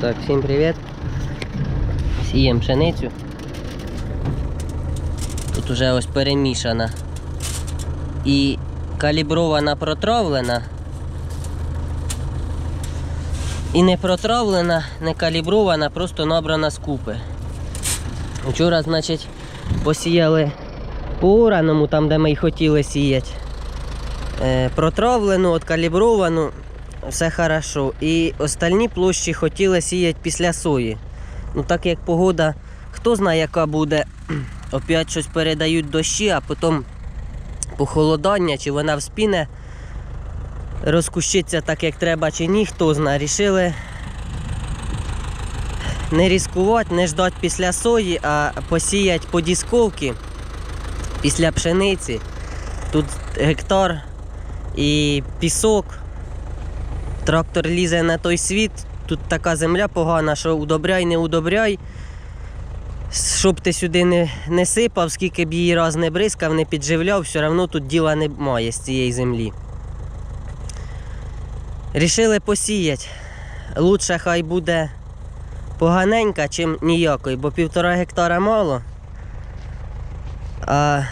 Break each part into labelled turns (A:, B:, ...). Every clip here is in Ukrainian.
A: Так, всім привіт. Сіємо пшеницю. Тут уже ось перемішана. І калібрована протравлена. І не протравлена, не калібрована, просто набрана з купи. Вчора, значить, посіяли по ураному, там, де ми й хотіли сіяти. Е, протравлену, откалібровану, все хорошо. І остальні площі хотіли сіяти після сої. Ну так як погода, хто знає, яка буде, опять щось передають дощі, а потім похолодання, чи вона вспіне, розкущиться так, як треба, чи ні, хто знає. Рішили не ризикувати, не ждати після сої, а посіяти по дісковці після пшениці. Тут гектар і пісок. Трактор лізе на той світ. Тут така земля погана, що удобряй, не удобряй. Щоб ти сюди не, не сипав, скільки б її раз не бризкав, не підживляв, все одно тут діла немає з цієї землі. Рішили посіяти. Лучше хай буде поганенька, чим ніякої, бо півтора гектара мало. А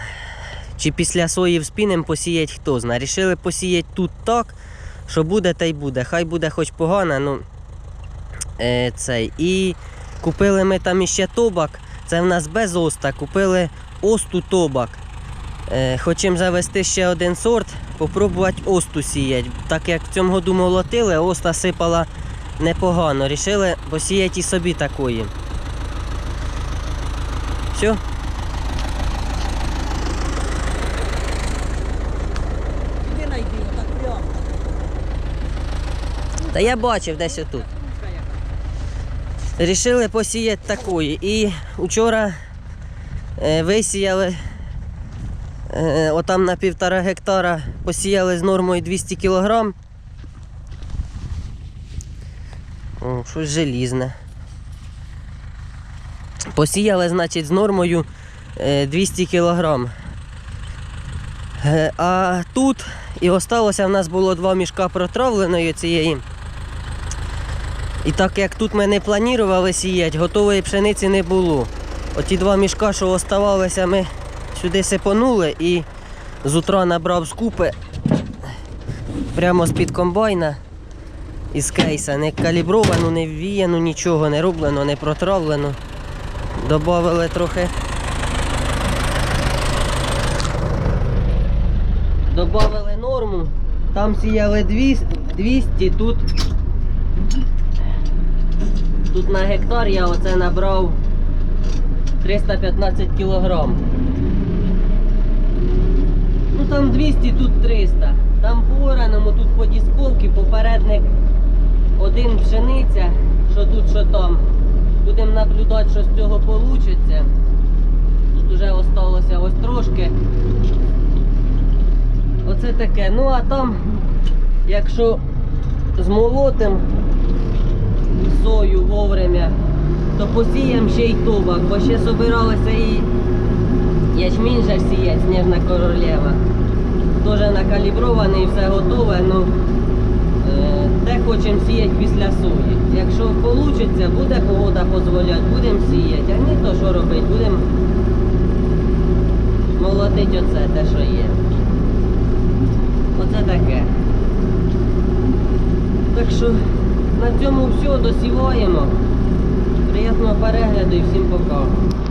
A: чи після сої вспінем посіять, хто знає. Рішили посіяти тут так, що буде, та й буде. Хай буде хоч погано, ну е, цей. І купили ми там іще тобак. Це в нас без оста. Купили осту тобак. Е, хочемо завести ще один сорт, попробувати осту сіяти. Так як в цьому году молотили, оста сипала непогано. Рішили посіяти і собі такої. Все. Та я бачив десь отут. Рішили посіяти такої. І вчора е, висіяли е, отам на півтора гектара посіяли з нормою 200 кг. О, щось желізне. Посіяли, значить, з нормою е, 200 кг. Е, А тут і осталося в нас було два мішка протравленої цієї. І так як тут ми не планували сіяти, готової пшениці не було. Оті два мішка, що оставалися, ми сюди сипонули і з утра набрав з купи прямо з-під комбайна із кейса. Не калібровано, не ввіяно, нічого не роблено, не протравлено. Добавили трохи. Добавили норму. Там сіяли 200, 200 тут Тут на гектар я оце набрав 315 кілограм. Ну там 200, тут 300. Там по ораному, тут по дісковці, попередник один пшениця, що тут, що там. Будемо наблюдати, що з цього вийде. Тут вже осталося ось трошки. Оце таке. Ну а там, якщо змолотим, сою вовремя, то посіям ще й тобак, бо ще собиралися і ячмінь же сіять, сніжна королева. Теж накалібрований, все готове, ну е, те хочемо сіяти після сої. Якщо вийде, буде погода дозволяти, будемо сіяти, а ні, то що робити, будемо молотити оце те, що є. Оце таке. Так що на цьому все, досіваємо. Приємного перегляду і всім пока.